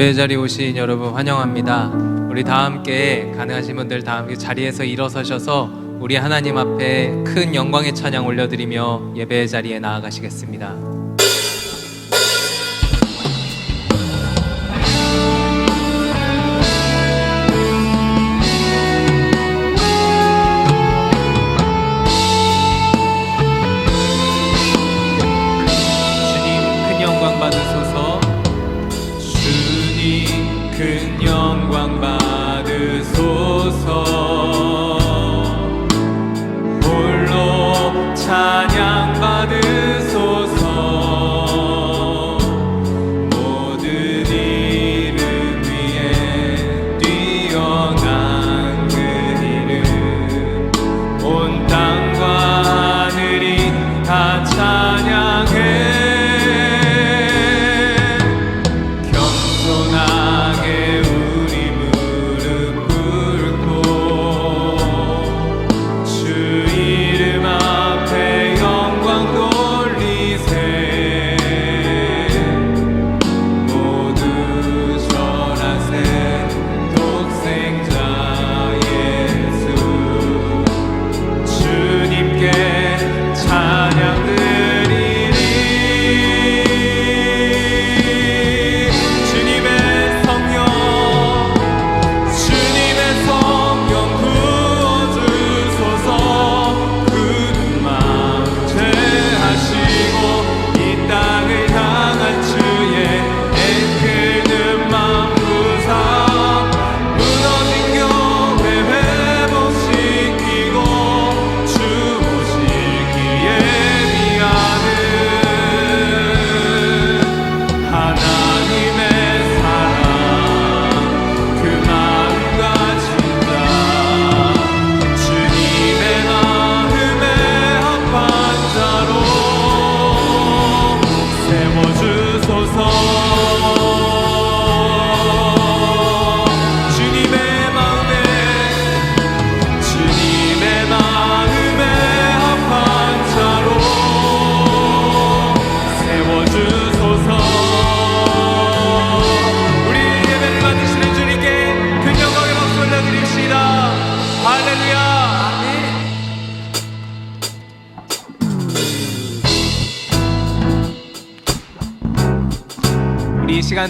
예배 자리에 오신 여러분 환영합니다. 우리 다 함께 가능하신 분들 다 함께 자리에서 일어서셔서 우리 하나님 앞에 큰 영광의 찬양 올려드리며 예배 자리에 나아가시겠습니다.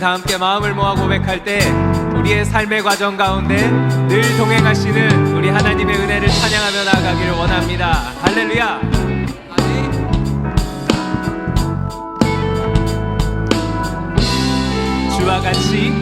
다 함께 마음을 모아 고백할 때 우리의 삶의 과정 가운데 늘 동행하시는 우리 하나님의 은혜를 찬양하며 나아가기를 원합니다. 할렐루야! 주와 같이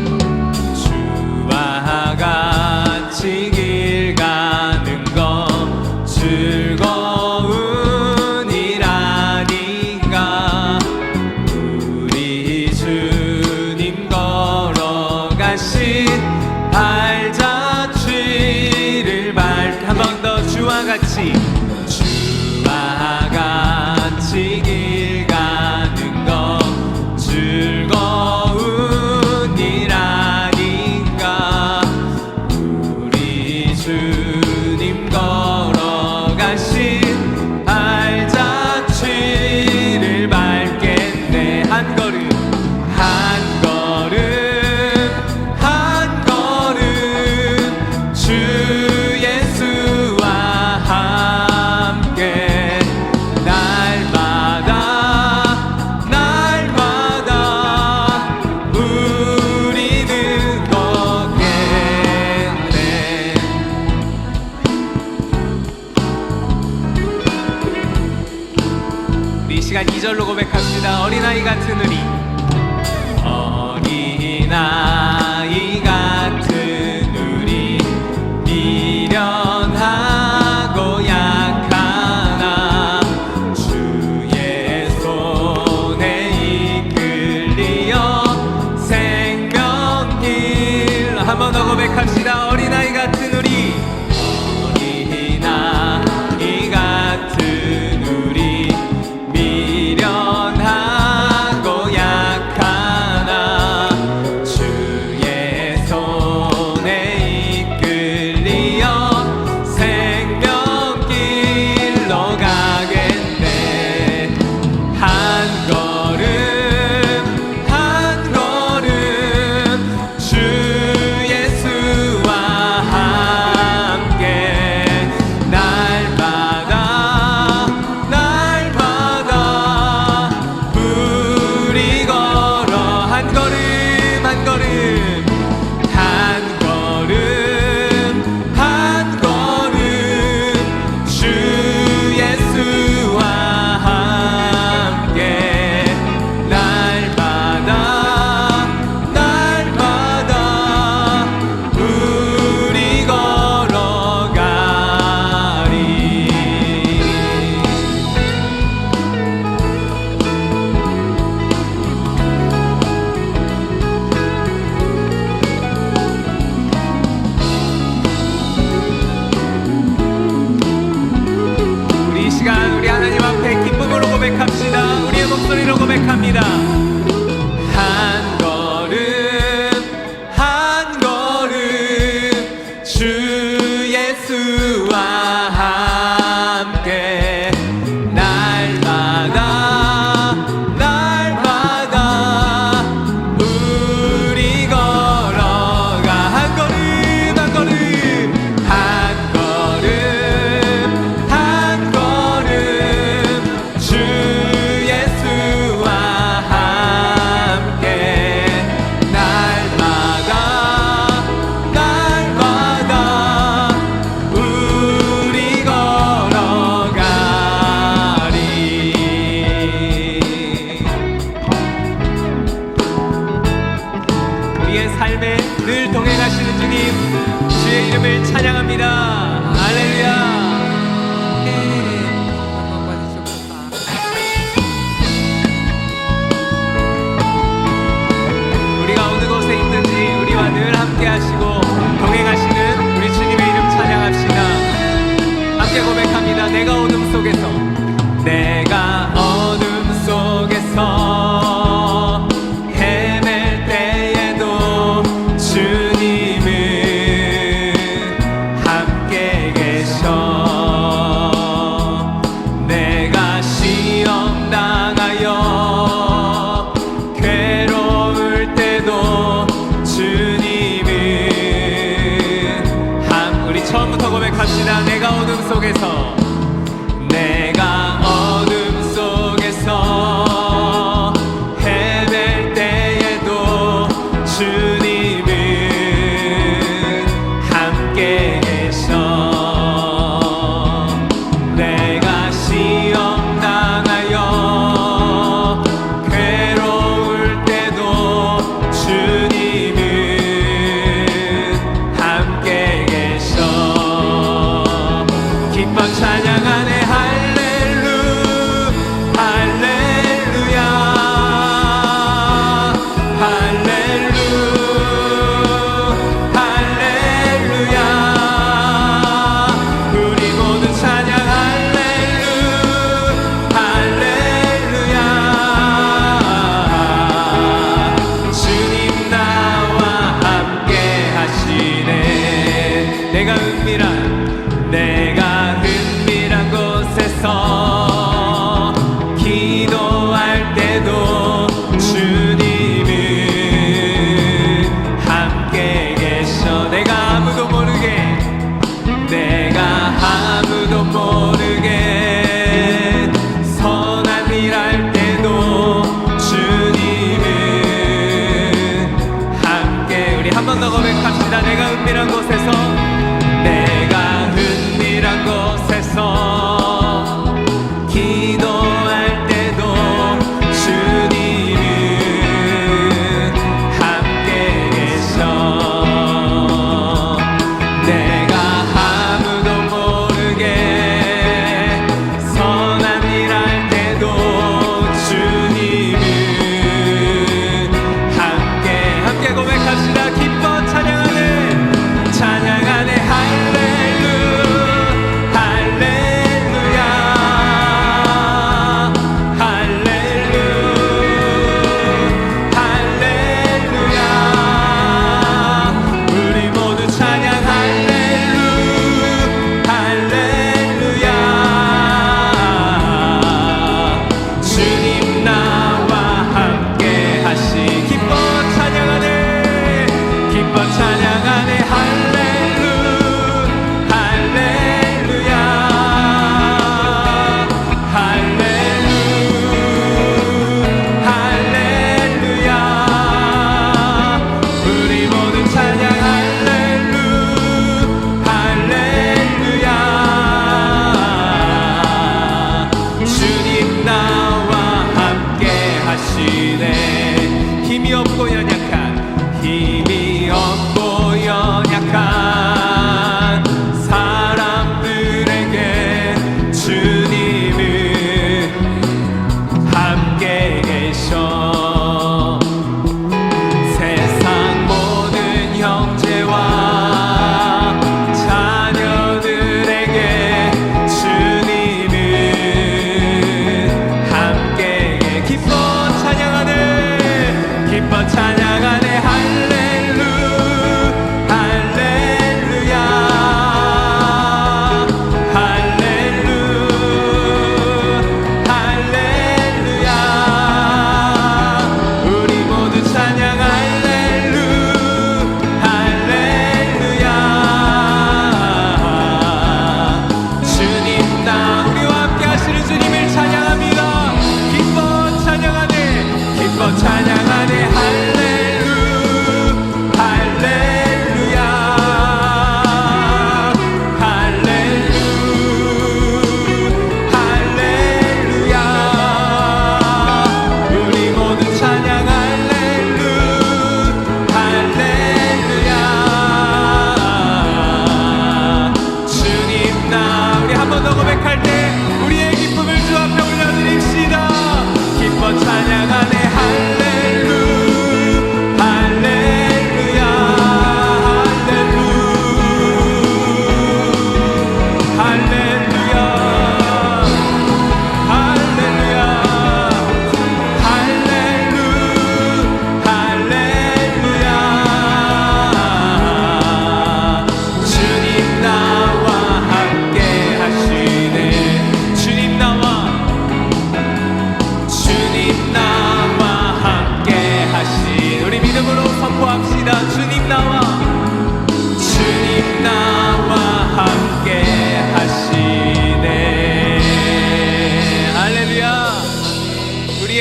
고백합시다. 인도하시고 동행하시는 우리 주님의 이름 찬양합시다. 함께 고백합니다. 내가 어둠 음 속에서 내가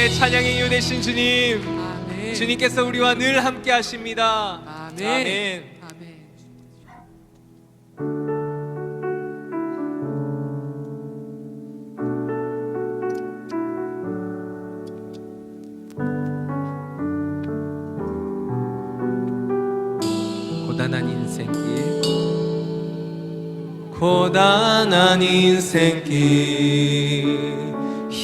찬양의 이유 되신 주님 아멘. 주님께서 우리와 늘 함께 하십니다. 아멘. 아멘. 고단한 인생길 고단한 인생길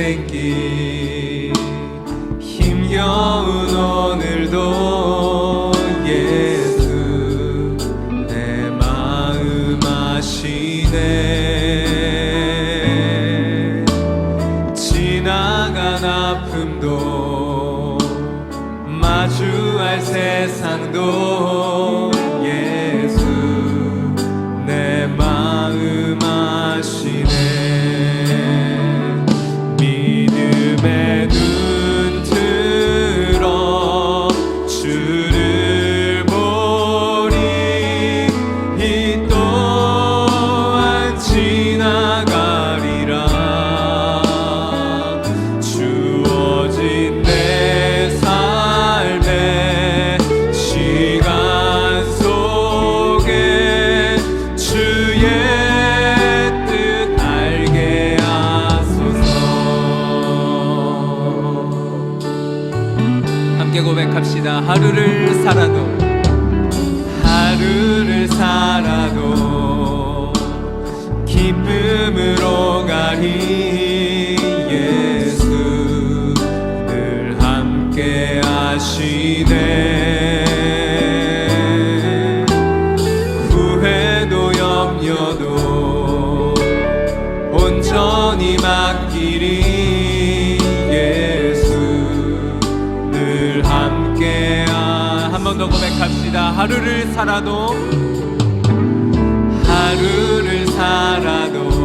인생길 힘겨운 오늘도 예수 내 마음 아시네. 지나간 아픔도 마주할 세상도 하루를 살아도 하루를 살아도 기쁨으로 가리 예수 늘 함께 하시네 후회도 염려도 온전히 맡기리 고백합시다. 하루를 살아도 하루를 살아도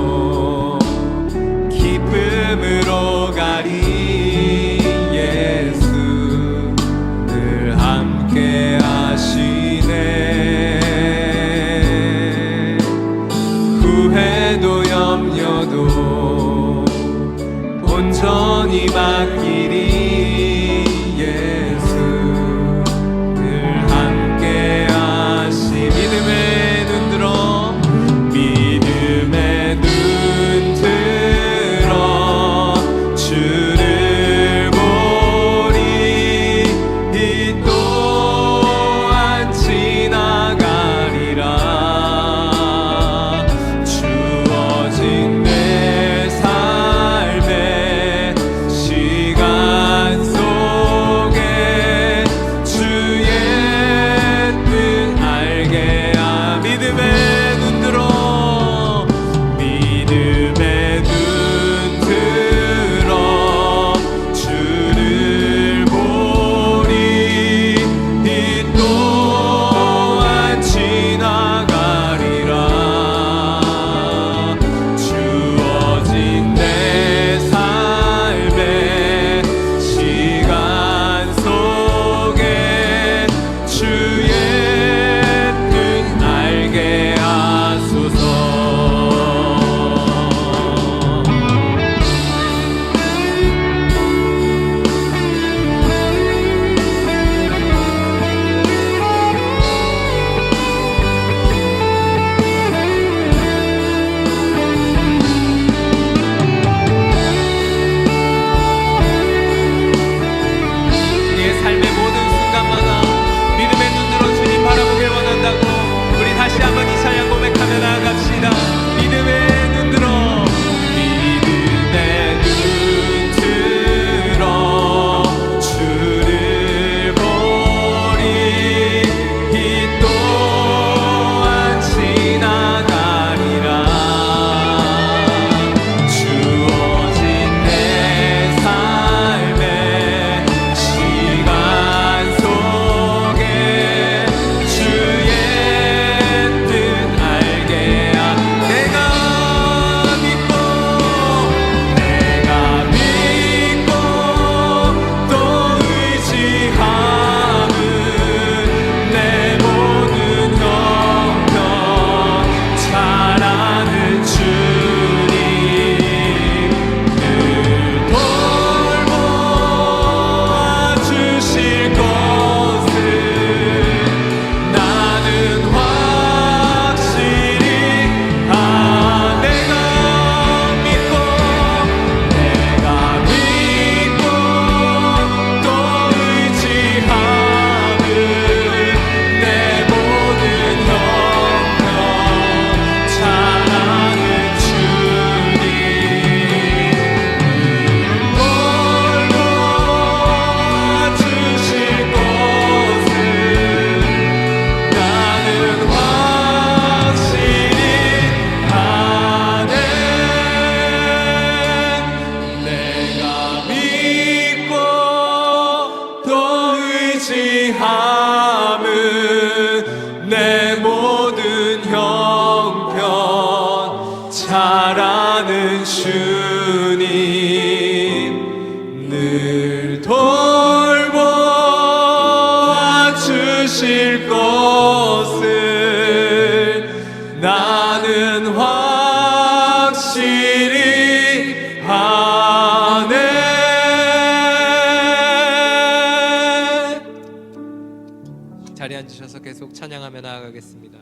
찬양하며 나아가겠습니다.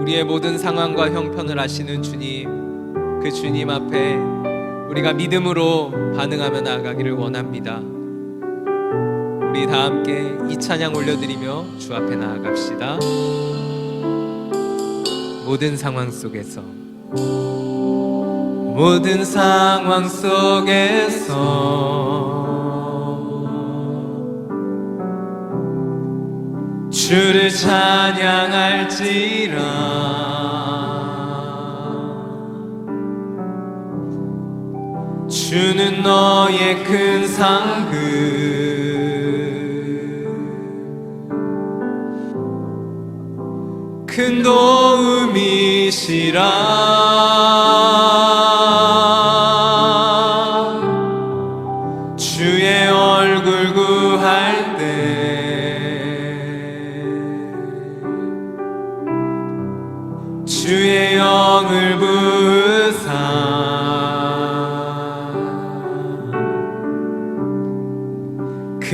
우리의 모든 상황과 형편을 아시는 주님, 그 주님 앞에 우리가 믿음으로 반응하며 나아가기를 원합니다. 우리 다 함께 이 찬양 올려드리며 주 앞에 나아갑시다. 모든 상황 속에서 모든 상황 속에서 주를 찬양할지라. 주는 너의 큰 상급. 큰 도움이시라.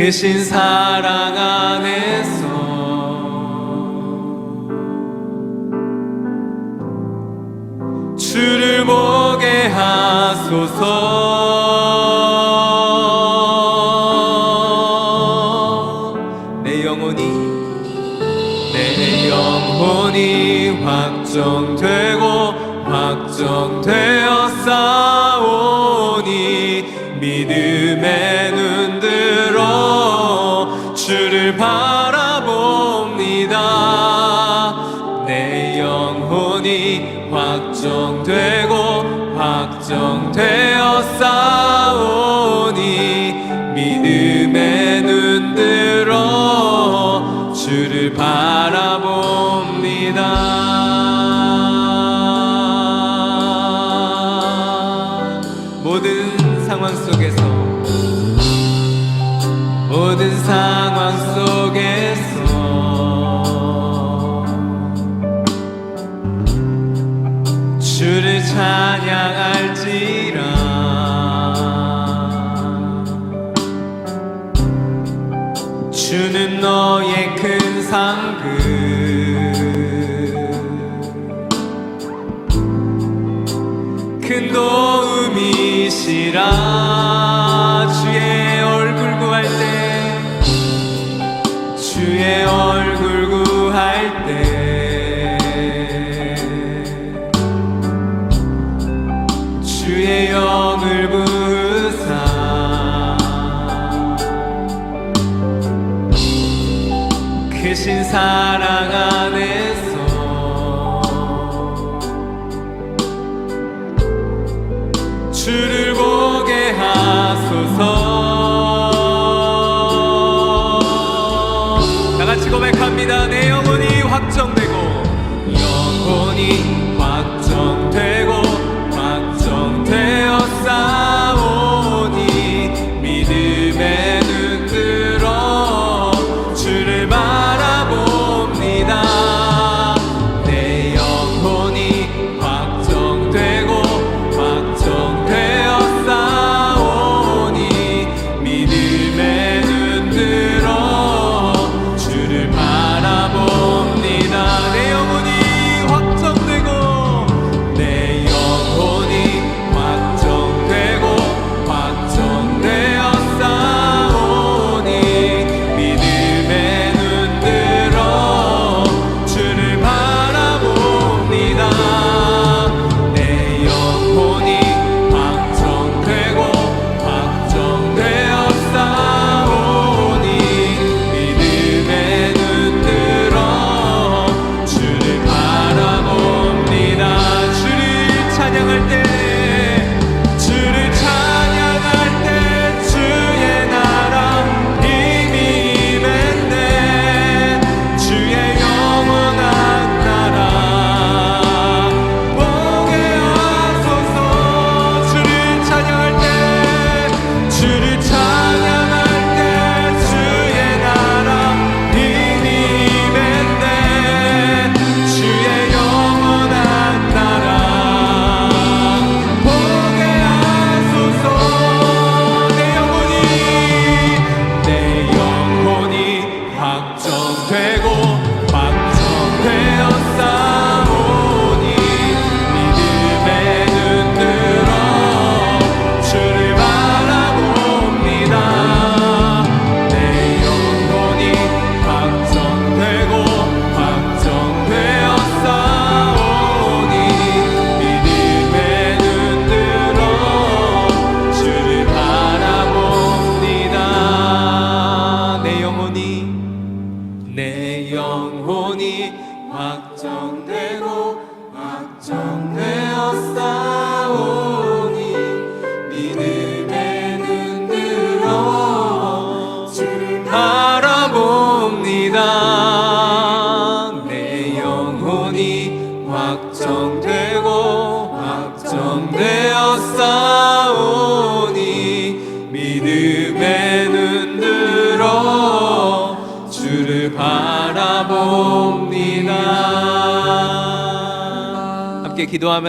그신 사랑 안에서 주를 보게 하소서. this time. llenar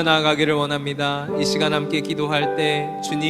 나아가기를 원합니다. 이 시간 함께 기도할 때 주님